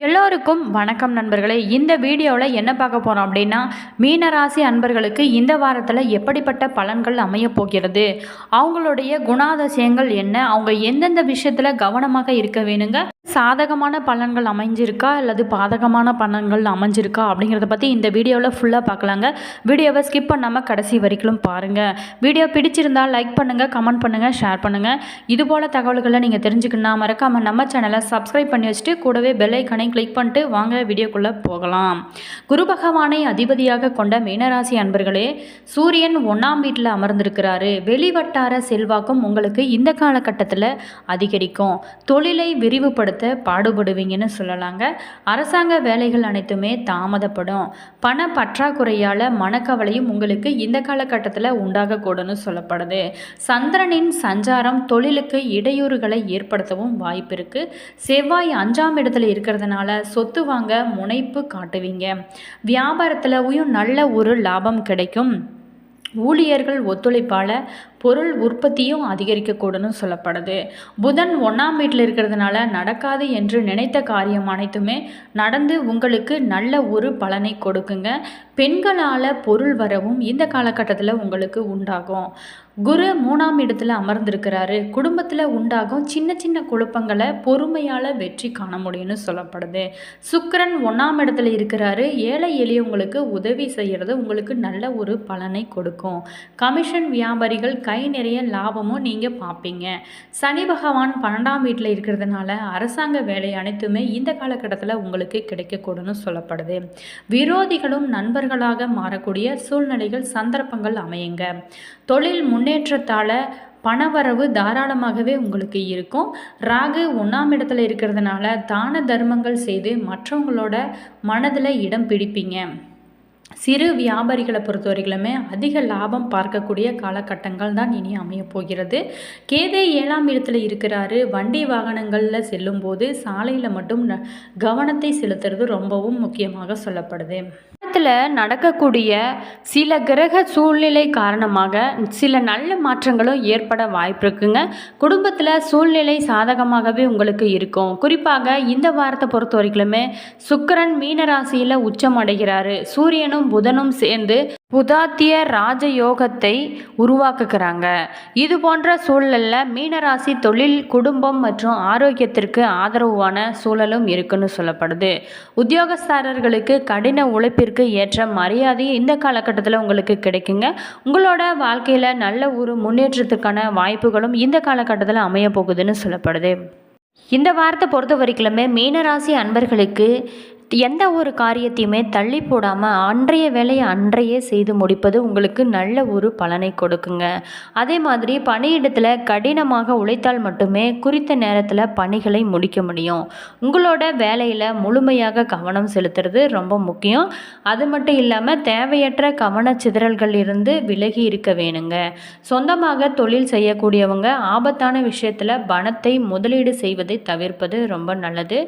எல்லோருக்கும் வணக்கம் நண்பர்களே. இந்த வீடியோவில் என்ன பார்க்க போகிறோம் அப்படின்னா மீனராசி அன்பர்களுக்கு இந்த வாரத்தில் எப்படிப்பட்ட பலன்கள் அமையப்போகிறது அவங்களுடைய குணாதிசயங்கள் என்ன? அவங்க எந்தெந்த விஷயத்தில் கவனமாக இருக்க வேணுங்க? சாதகமான பலன்கள் அமைஞ்சிருக்கா? அல்லது பாதகமான பலன்கள் அமைஞ்சிருக்கா? அப்படிங்கிறத பற்றி இந்த வீடியோவில் ஃபுல்லாக பார்க்கலாங்க. வீடியோவை ஸ்கிப் பண்ணாமல் கடைசி வரைக்கும் பாருங்கள் வீடியோ பிடிச்சிருந்தால் லைக் பண்ணுங்கள் கமெண்ட் பண்ணுங்கள் ஷேர் பண்ணுங்கள் இது போல் தகவல்களை நீங்கள் தெரிஞ்சுக்கணும் மறக்காமல் நம்ம சேனலை சப்ஸ்கிரைப் பண்ணி வச்சுட்டு கூடவே பெல் ஐக்கனை கிளிக் பண்ணிட்டு வாங்க வீடியோக்குள்ளே போகலாம். குரு பகவானை அதிபதியாக கொண்ட மீனராசி அன்பர்களே சூரியன் ஒன்றாம் வீட்டில் அமர்ந்திருக்கிறாரு. வெளிவட்டார செல்வாக்கும் உங்களுக்கு இந்த காலகட்டத்தில் அதிகரிக்கும். தொழிலை விரிவுபடுத்த பாடுபடுவீங்கன்னு சொல்லலாங்க. அரசாங்க வேலைகள் அனைத்துமே தாமதப்படும். பண பற்றாக்குறையால் மனக்கவலையும் உங்களுக்கு இந்த காலகட்டத்தில் உண்டாகக்கூடும்னு சொல்லப்படுது. சந்திரனின் சஞ்சாரம் தொழிலுக்கு இடையூறுகளை ஏற்படுத்தவும் வாய்ப்பு இருக்குது செவ்வாய் அஞ்சாம் இடத்துல இருக்கிறதுனால சொத்து வாங்க முனைப்பு காட்டுவீங்க. வியாபாரத்துலவும் நல்ல ஒரு லாபம் கிடைக்கும். ஊழியர்கள் ஒத்துழைப்பால் பொருள் உற்பத்தியும் அதிகரிக்கக்கூடும்னு சொல்லப்படுது. புதன் ஒன்றாம் வீட்டில் இருக்கிறதுனால நடக்காது என்று நினைத்த காரியம் அனைத்துமே நடந்து உங்களுக்கு நல்ல ஒரு பலனை கொடுக்குங்க. பெண்களால் பொருள் வரவும் இந்த காலகட்டத்தில் உங்களுக்கு உண்டாகும். குரு மூணாம் இடத்துல அமர்ந்திருக்கிறாரு. குடும்பத்தில் உண்டாகும் சின்ன சின்ன குழப்பங்களை பொறுமையால் வெற்றி காண முடியும்னு சொல்லப்படுது. சுக்கிரன் ஒன்றாம் இடத்துல இருக்கிறாரு. ஏழை எளியவங்களுக்கு உதவி செய்கிறது உங்களுக்கு நல்ல ஒரு பலனை கொடுக்கும். கமிஷன் வியாபாரிகள் கை நிறைய லாபமும் நீங்கள் பார்ப்பீங்க சனி பகவான் பன்னெண்டாம் வீட்டில் இருக்கிறதுனால அரசாங்க வேலை அனைத்துமே இந்த காலகட்டத்தில் உங்களுக்கு கிடைக்கக்கூடும்னு சொல்லப்படுது. விரோதிகளும் நண்பர்களாக மாறக்கூடிய சூழ்நிலைகள் சந்தர்ப்பங்கள் அமையுங்க. தொழில் முன்னேற்றத்தால் பணவரவு தாராளமாகவே உங்களுக்கு இருக்கும். ராகு ஒன்றாம் இடத்துல இருக்கிறதுனால தான தர்மங்கள் செய்து மற்றவங்களோட மனதில் இடம் பிடிப்பீங்க. சிறு வியாபாரிகளை பொறுத்தவரையிலுமே அதிக லாபம் பார்க்கக்கூடிய காலகட்டங்கள் தான் இனி அமையப்போகிறது கேதே ஏழாம் இடத்துல இருக்கிறாரு. வண்டி வாகனங்களில் செல்லும்போது சாலையில் மட்டும் கவனத்தை செலுத்துறது ரொம்பவும் முக்கியமாக சொல்லப்படுது. உலகத்தில் நடக்கக்கூடிய சில கிரக சூழ்நிலை காரணமாக சில நல்ல மாற்றங்களும் ஏற்பட வாய்ப்பு இருக்குங்க குடும்பத்தில் சூழ்நிலை சாதகமாகவே உங்களுக்கு இருக்கும். குறிப்பாக இந்த வாரத்தை பொறுத்த வரைக்குமே சுக்கிரன் மீனராசியில் உச்சம் அடைகிறாரு. சூரியனும் புதனும் சேர்ந்து புதாத்திய ராஜயோகத்தை உருவாக்குகிறாங்க. இது போன்ற சூழலில் மீனராசி தொழில் குடும்பம் மற்றும் ஆரோக்கியத்திற்கு ஆதரவான சூழலும் இருக்குன்னு சொல்லப்படுது. உத்தியோகஸ்தாரர்களுக்கு கடின உழைப்பிற்கு ஏற்ற மரியாதை இந்த காலகட்டத்தில் உங்களுக்கு கிடைக்குங்க. உங்களோட வாழ்க்கையில் நல்ல ஒரு முன்னேற்றத்துக்கான வாய்ப்புகளும் இந்த காலகட்டத்தில் அமைய போகுதுன்னு சொல்லப்படுது. இந்த வாரத்தை பொறுத்த வரைக்குமே மீனராசி அன்பர்களுக்கு எந்த ஒரு காரியத்தையுமே தள்ளி போடாமல் அன்றைய வேலையை அன்றையே செய்து முடிப்பது உங்களுக்கு நல்ல ஒரு பலனை கொடுக்குங்க. அதே மாதிரி பணியிடத்தில் கடினமாக உழைத்தால் மட்டுமே குறித்த நேரத்தில் பணிகளை முடிக்க முடியும். உங்களோட வேலையில் முழுமையாக கவனம் செலுத்துறது ரொம்ப முக்கியம். அது மட்டும் இல்லாமல் தேவையற்ற கவனச்சிதறல்கள் இருந்து விலகி இருக்க வேணுங்க. சொந்தமாக தொழில் செய்யக்கூடியவங்க ஆபத்தான விஷயத்தில் பணத்தை முதலீடு செய்வதை தவிர்ப்பது ரொம்ப நல்லது.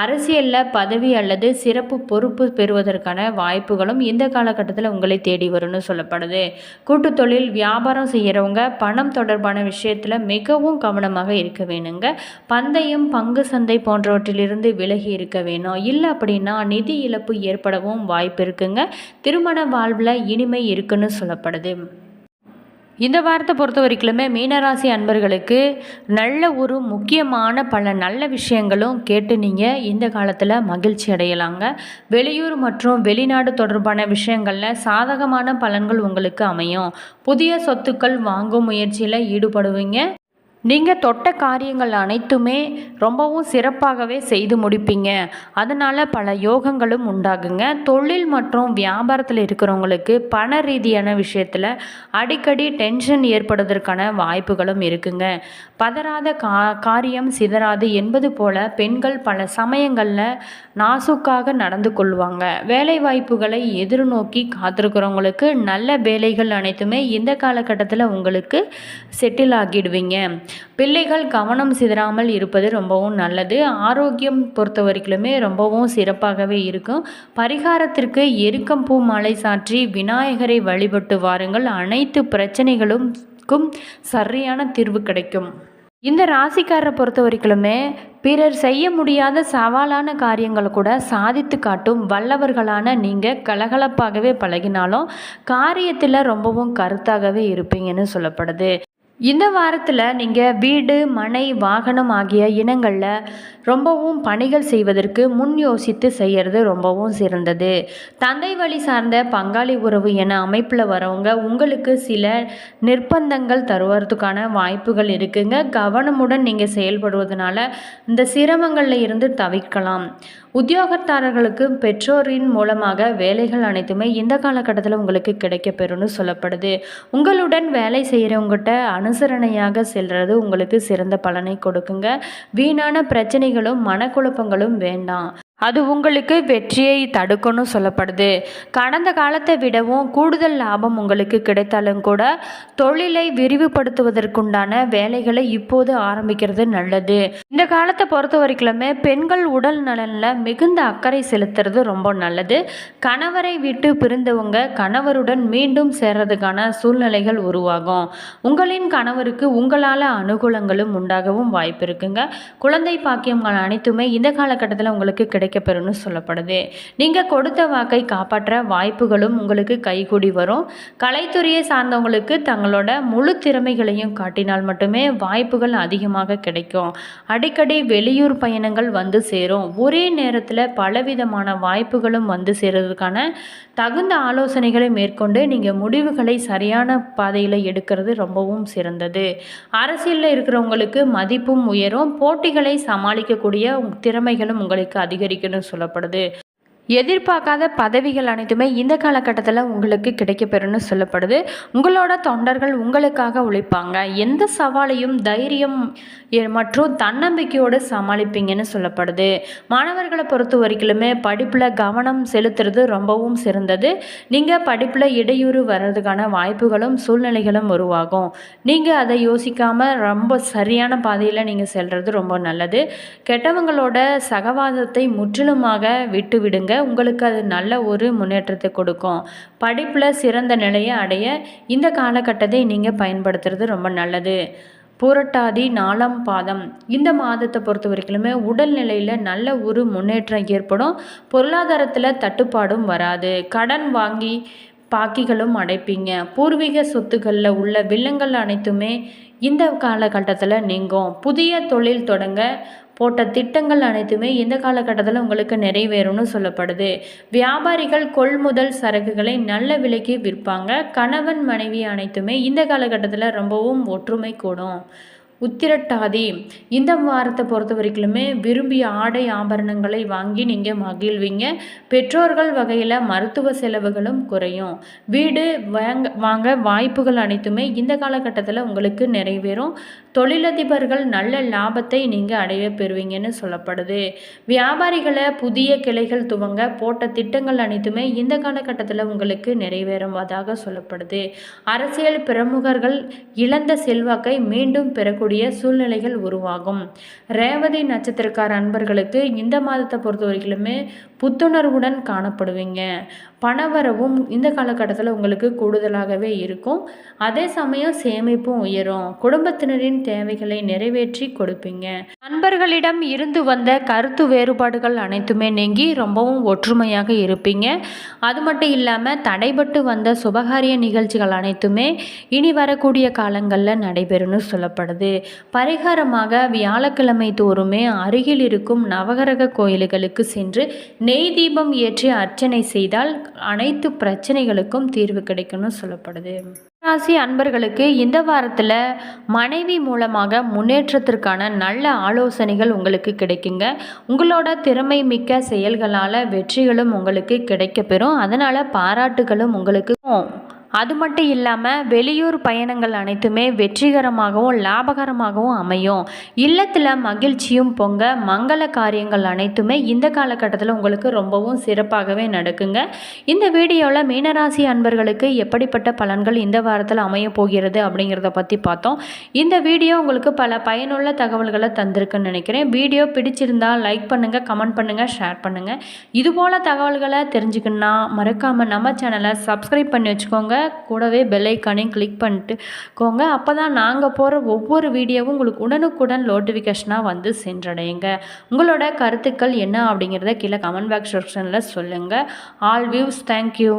அரசியலில் பதவி அல்லது சிறப்பு பொறுப்பு பெறுவதற்கான வாய்ப்புகளும் இந்த காலகட்டத்தில் உங்களை தேடி வரும்னு சொல்லப்படுது. கூட்டு தொழில் வியாபாரம் செய்கிறவங்க பணம் தொடர்பான விஷயத்தில் மிகவும் கவனமாக இருக்க வேணுங்க. பந்தயம் பங்கு சந்தை போன்றவற்றிலிருந்து விலகி இருக்க வேணும். இல்லை அப்படின்னா நிதி இழப்பு ஏற்படவும் வாய்ப்பு இருக்குங்க. திருமண வாழ்வில் இனிமை இருக்குன்னு சொல்லப்படுது. இந்த வாரத்தை பொறுத்த வரைக்குமே மீனராசி அன்பர்களுக்கு நல்ல ஒரு முக்கியமான பல நல்ல விஷயங்களும் கேட்டு நீங்கள் இந்த காலத்தில் மகிழ்ச்சி அடையலாங்க. வெளியூர் மற்றும் வெளிநாடு தொடர்பான விஷயங்களில் சாதகமான பலன்கள் உங்களுக்கு அமையும். புதிய சொத்துக்கள் வாங்கும் முயற்சியில் ஈடுபடுவீங்க. நீங்கள் தொட்ட காரியங்கள் அனைத்துமே ரொம்பவும் சிறப்பாகவே செய்து முடிப்பீங்க. அதனால் பல யோகங்களும் உண்டாகுங்க. தொழில் மற்றும் வியாபாரத்தில் இருக்கிறவங்களுக்கு பண ரீதியான விஷயத்தில் அடிக்கடி டென்ஷன் ஏற்படுவதற்கான வாய்ப்புகளும் இருக்குங்க. பதறாத கா காரியம் சிதறாது என்பது போல பெண்கள் பல சமயங்களில் நாசுக்காக நடந்து கொள்வாங்க. வேலை வாய்ப்புகளை எதிர்நோக்கி காத்திருக்கிறவங்களுக்கு நல்ல வேலைகள் அனைத்துமே இந்த காலகட்டத்தில் உங்களுக்கு செட்டில் ஆகிடுவீங்க. பிள்ளைகள் கவனம் சிதறாமல் இருப்பது ரொம்பவும் நல்லது. ஆரோக்கியம் பொறுத்த வரைக்குமே ரொம்பவும் சிறப்பாகவே இருக்கும். பரிகாரத்திற்கு எருக்கம்பூ மாலை சாற்றி விநாயகரை வழிபட்டு வாருங்கள். அனைத்து பிரச்சனைகளுக்கும் சரியான தீர்வு கிடைக்கும். இந்த ராசிக்காரரை பொறுத்த வரைக்குமே பிறர் செய்ய முடியாத சவாலான காரியங்களை கூட சாதித்து காட்டும் வல்லவர்களான நீங்கள் கலகலப்பாகவே பழகினாலும் காரியத்தில் ரொம்பவும் கருத்தாகவே இருப்பீங்கன்னு சொல்லப்படுது. இந்த வாரத்தில் நீங்கள் வீடு மனை வாகனம் ஆகிய இனங்களில் ரொம்பவும் பணிகள் செய்வதற்கு முன் யோசித்து செய்கிறது ரொம்பவும் சிறந்தது. தந்தை வழி சார்ந்த பங்காளி உறவு என அமைப்பில் வரவங்க உங்களுக்கு சில நிர்பந்தங்கள் தருவதற்கான வாய்ப்புகள் இருக்குங்க. கவனமுடன் நீங்கள் செயல்படுவதனால இந்த சிரமங்களில் இருந்து தவிர்க்கலாம் உத்தியோகத்தாரர்களுக்கு பெற்றோரின் மூலமாக வேலைகள் அனைத்துமே இந்த காலகட்டத்தில் உங்களுக்கு கிடைக்கப்பெறும்னு சொல்லப்படுது. உங்களுடன் வேலை செய்கிறவங்ககிட்ட அனுசரணையாக செல்வது உங்களுக்கு சிறந்த பலனை கொடுக்குங்க. வீணான பிரச்சனைகளும் மனக்குழப்பங்களும் வேண்டாம். அது உங்களுக்கு வெற்றியை தடுக்கும்னு சொல்லப்படுது. கடந்த காலத்தை விடவும் கூடுதல் லாபம் உங்களுக்கு கிடைத்தாலும் கூட தொழிலை விரிவுபடுத்துவதற்குண்டான வேலைகளை இப்போது ஆரம்பிக்கிறது நல்லது. இந்த காலத்தை பொறுத்த வரைக்குமே பெண்கள் உடல் நலனில் மிகுந்த அக்கறை செலுத்துறது ரொம்ப நல்லது. கணவரை விட்டு பிரிந்தவங்க கணவருடன் மீண்டும் சேர்றதுக்கான சூழ்நிலைகள் உருவாகும். உங்களின் கணவருக்கு உங்களால் அனுகூலங்களும் உண்டாகவும் வாய்ப்பு இருக்குங்க. குழந்தை பாக்கியங்கள் அனைத்துமே இந்த காலகட்டத்தில் உங்களுக்கு கிடைக்கும் கிடைக்கப்பெறும்னு சொல்லப்படுது. நீங்கள் கொடுத்த வாக்கை காப்பாற்ற வாய்ப்புகளும் உங்களுக்கு கைகூடி வரும். கலைத்துறையை சார்ந்தவங்களுக்கு தங்களோட முழு திறமைகளையும் காட்டினால் மட்டுமே வாய்ப்புகள் அதிகமாக கிடைக்கும். அடிக்கடி வெளியூர் பயணங்கள் வந்து சேரும். ஒரே நேரத்தில் பலவிதமான வாய்ப்புகளும் வந்து சேர்றதுக்கான தகுந்த ஆலோசனைகளை மேற்கொண்டு நீங்கள் முடிவுகளை சரியான பாதையில் எடுக்கிறது ரொம்பவும் சிறந்தது. அரசியலில் இருக்கிறவங்களுக்கு மதிப்பும் உயரும். போட்டிகளை சமாளிக்கக்கூடிய திறமைகளும் உங்களுக்கு அதிகரிக்கும். அதிகரிக்கணும்னு சொல்லப்படுது. எதிர்பார்க்காத பதவிகள் அனைத்துமே இந்த காலகட்டத்தில் உங்களுக்கு கிடைக்கப்பெறும்னு சொல்லப்படுது. உங்களோட தொண்டர்கள் உங்களுக்காக உழைப்பாங்க. எந்த சவாலையும் தைரியம் எ- மற்றும் தன்னம்பிக்கையோடு சமாளிப்பீங்கன்னு சொல்லப்படுது. மாணவர்களை பொறுத்த வரைக்குமே படிப்பில் கவனம் செலுத்துறது ரொம்பவும் சிறந்தது. நீங்கள் படிப்பில் இடையூறு வர்றதுக்கான வாய்ப்புகளும் சூழ்நிலைகளும் உருவாகும். நீங்கள் அதை யோசிக்காமல் ரொம்ப சரியான பாதையில் நீங்கள் செல்வது ரொம்ப நல்லது. கெட்டவங்களோட சகவாதத்தை முற்றிலுமாக விட்டுவிடுங்க. உங்களுக்கு அது நல்ல ஒரு முன்னேற்றத்தை கொடுக்கும். படிப்பில் சிறந்த நிலையை அடைய இந்த காலகட்டத்தை நீங்கள் பயன்படுத்துறது ரொம்ப நல்லது. பூரட்டாதி நாலாம் பாதம். இந்த மாதத்தை பொறுத்த வரைக்குமே உடல்நிலையில் நல்ல ஒரு முன்னேற்றம் ஏற்படும். பொருளாதாரத்தில் தட்டுப்பாடும் வராது. கடன் வாங்கி பாக்கிகளும் அடைப்பீங்க. பூர்வீக சொத்துக்களில் உள்ள வில்லங்கள் அனைத்துமே இந்த காலகட்டத்தில் நீங்கும். புதிய தொழில் தொடங்க போட்ட திட்டங்கள் அனைத்துமே இந்த காலகட்டத்தில் உங்களுக்கு நிறைவேறும்னு சொல்லப்படுது. வியாபாரிகள் கொள்முதல் சரக்குகளை நல்ல விலைக்கு விற்பாங்க. கணவன் மனைவி அனைத்துமே இந்த காலகட்டத்தில் ரொம்பவும் ஒற்றுமை கூடும். உத்திரட்டாதி. இந்த வாரத்தை பொறுத்த வரைக்குமே விரும்பிய ஆடை ஆபரணங்களை வாங்கி நீங்கள் மகிழ்வீங்க. பெற்றோர்கள் வகையில் மருத்துவ செலவுகளும் குறையும். வீடு வாங்க வாங்க வாய்ப்புகள் அனைத்துமே இந்த காலகட்டத்தில் உங்களுக்கு நிறைவேறும். தொழிலதிபர்கள் நல்ல லாபத்தை நீங்கள் அடைய பெறுவீங்கன்னு சொல்லப்படுது. வியாபாரிகளை புதிய கிளைகள் துவங்க போட்ட திட்டங்கள் அனைத்துமே இந்த காலகட்டத்தில் உங்களுக்கு நிறைவேறுவதாக சொல்லப்படுது. அரசியல் பிரமுகர்கள் இழந்த செல்வாக்கை மீண்டும் பெறக்கூடிய சூழ்நிலைகள் உருவாகும். ரேவதி நட்சத்திரக்கார அன்பர்களுக்கு இந்த மாதத்தை பொறுத்த வரைக்குமே புத்துணர்வுடன் காணப்படுவீங்க. பணவரவும் இந்த காலகட்டத்தில் உங்களுக்கு கூடுதலாகவே இருக்கும். அதே சமயம் சேமிப்பும் உயரும். குடும்பத்தினரின் தேவைகளை நிறைவேற்றி கொடுப்பீங்க. நண்பர்களிடம் இருந்து வந்த கருத்து வேறுபாடுகள் அனைத்துமே நீங்கி ரொம்பவும் ஒற்றுமையாக இருப்பீங்க. அது மட்டும் இல்லாமல் தடைபட்டு வந்த சுபகாரிய நிகழ்ச்சிகள் அனைத்துமே இனி வரக்கூடிய காலங்களில் நடைபெறும்னு சொல்லப்படுது. பரிகாரமாக வியாழக்கிழமை தோறுமே அருகில் இருக்கும் நவகரக கோயில்களுக்கு சென்று நெய் தீபம் ஏற்றி அர்ச்சனை செய்தால் அனைத்து பிரச்சனைகளுக்கும் தீர்வு கிடைக்கும்னு சொல்லப்படுது. ராசி அன்பர்களுக்கு இந்த வாரத்தில் மனைவி மூலமாக முன்னேற்றத்திற்கான நல்ல ஆலோசனைகள் உங்களுக்கு கிடைக்குங்க. உங்களோட திறமை மிக்க செயல்களால் வெற்றிகளும் உங்களுக்கு கிடைக்கப்பெறும். அதனால் பாராட்டுகளும் உங்களுக்கு அது மட்டும் இல்லாமல் வெளியூர் பயணங்கள் அனைத்துமே வெற்றிகரமாகவும் லாபகரமாகவும் அமையும். இல்லத்தில் மகிழ்ச்சியும் பொங்க மங்கள காரியங்கள் அனைத்துமே இந்த காலகட்டத்தில் உங்களுக்கு ரொம்பவும் சிறப்பாகவே நடக்குங்க. இந்த வீடியோவில் மீனராசி அன்பர்களுக்கு எப்படிப்பட்ட பலன்கள் இந்த வாரத்தில் அமைய போகிறது அப்படிங்கிறத பற்றி பார்த்தோம். இந்த வீடியோ உங்களுக்கு பல பயனுள்ள தகவல்களை தந்திருக்குன்னு நினைக்கிறேன். வீடியோ பிடிச்சிருந்தா லைக் பண்ணுங்கள் கமெண்ட் பண்ணுங்கள் ஷேர் பண்ணுங்கள் இதுபோல் தகவல்களை தெரிஞ்சுக்கணுன்னா மறக்காமல் நம்ம சேனலை சப்ஸ்கிரைப் பண்ணி வச்சுக்கோங்க. கூடவே பெல் ஐக்கானையும் கிளிக் பண்ணிட்டுக்கோங்க அப்போ தான் நாங்கள் போகிற ஒவ்வொரு வீடியோவும் உங்களுக்கு உடனுக்குடன் நோட்டிஃபிகேஷனாக வந்து சென்றடையுங்க. உங்களோட கருத்துக்கள் என்ன அப்படிங்கிறத கீழே கமெண்ட் பாக்ஸ் செக்ஷனில் சொல்லுங்கள் ஆல் வியூஸ் தேங்க்யூ